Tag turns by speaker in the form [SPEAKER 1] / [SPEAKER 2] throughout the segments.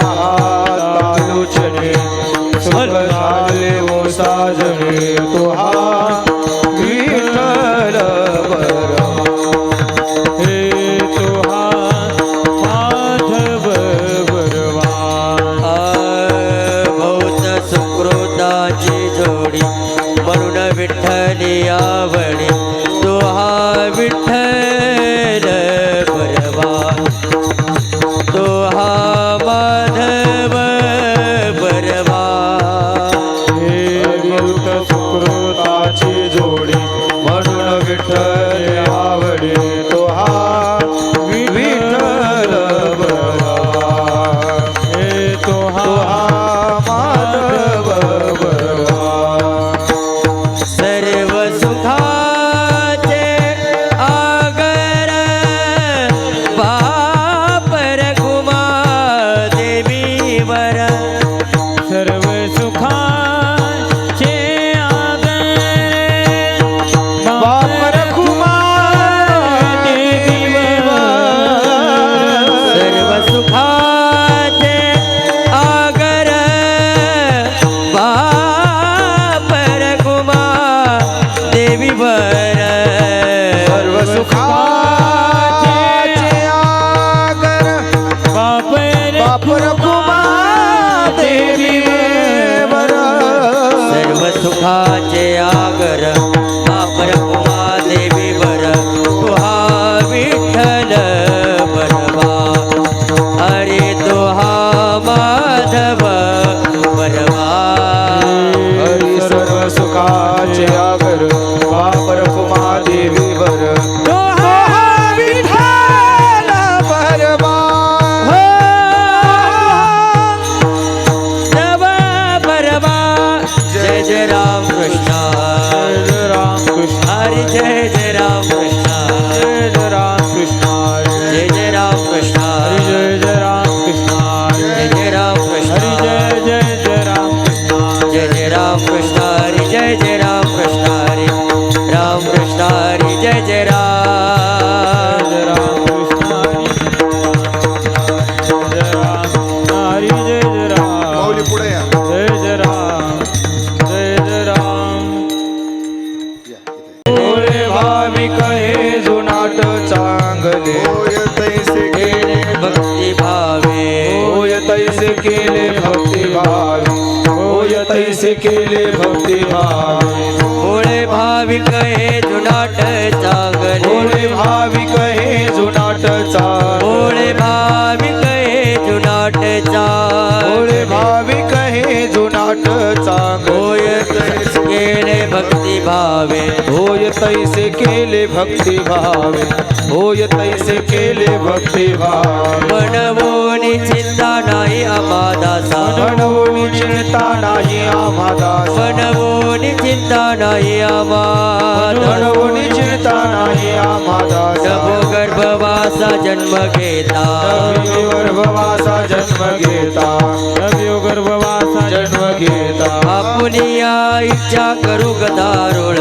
[SPEAKER 1] પાતાલું છે. સર્વ
[SPEAKER 2] સાલે ઓ
[SPEAKER 1] સાજને તો હા जुनाट चांगले
[SPEAKER 2] तैसे
[SPEAKER 3] केले भक्ती भावे.
[SPEAKER 1] होय तैसे केले भक्ती भावे. होय तैसे केले भक्ती भावे.
[SPEAKER 3] भोळे भाविक हे जुनाट चा भावे।
[SPEAKER 1] होय तैसे केले भक्ती भावे। होय तैसे केले भक्ती भावे।
[SPEAKER 3] चिंता नाही आमादासा
[SPEAKER 1] म्हणवोनी चिंता नाही आमादास
[SPEAKER 3] म्हणवोनी चिंता नाही आमा
[SPEAKER 1] म्हणवोनी चिंता नाही आमादास
[SPEAKER 3] नभो गर्भवासा जन्म घेता।
[SPEAKER 1] गर्भवासा जन्म घेता। नभो गर्भवासा जन्म घेता।
[SPEAKER 3] आपण या इच्छा करू गदार।
[SPEAKER 1] दारुळ.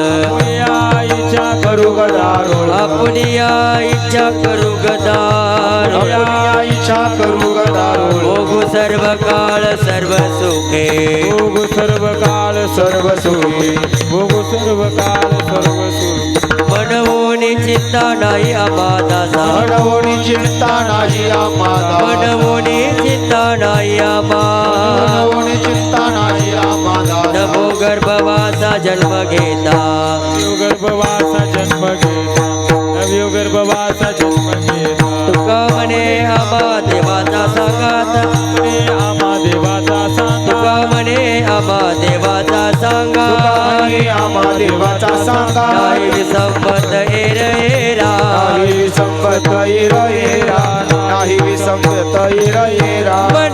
[SPEAKER 1] इच्छा करू गदारुळ
[SPEAKER 3] पुनिया इच्छा करू गदारुळ
[SPEAKER 1] इच्छा करू गदारुळ
[SPEAKER 3] ओघु सर्व काळ सर्व सुखे.
[SPEAKER 1] ओघु सर्व काळ सर्व सुखे ओघु सर्व काळ सर्व सुखे
[SPEAKER 3] मनवोनी चिंता नाही आमादासा
[SPEAKER 2] मनवोनी चिंता नाही आमादा
[SPEAKER 3] मनवोनी चिंता नाही आमा
[SPEAKER 1] गर्भवासा जन्म घेता. नवयो गर्भवासा जन्म घेता.
[SPEAKER 3] तुका म्हणे आमा देवाचा सांगात.
[SPEAKER 1] म्हणे आम्हा देवाचा सांगा
[SPEAKER 3] तुका म्हणे आमा देवाचा सांगा
[SPEAKER 2] तुकामणी आम्हा देवाचा सांगा
[SPEAKER 3] नाही संपत एर एरा
[SPEAKER 2] नाही संपत येरा नाही विसंपत येरा
[SPEAKER 3] मनवोनी चिंता नाही आम्हाला